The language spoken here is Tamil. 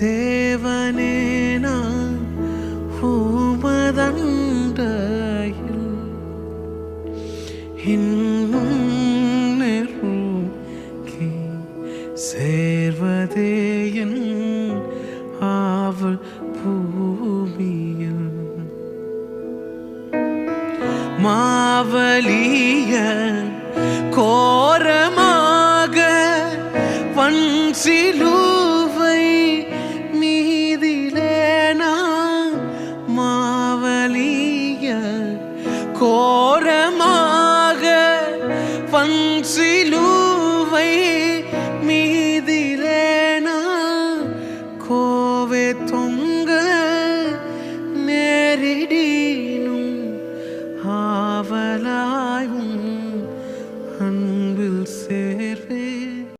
தேவனே நான் உமதண்டையில் இன்னும் நெருங்கி சேர்வதே என் ஆவல் பூமியில். மாவலிய கோரமாக வன்சிலூ ஓரமாக பன்சிலூவை மீதிலேனா? கோவே தொங்க நேரிடீனும் ஆவலாயும் அன்பு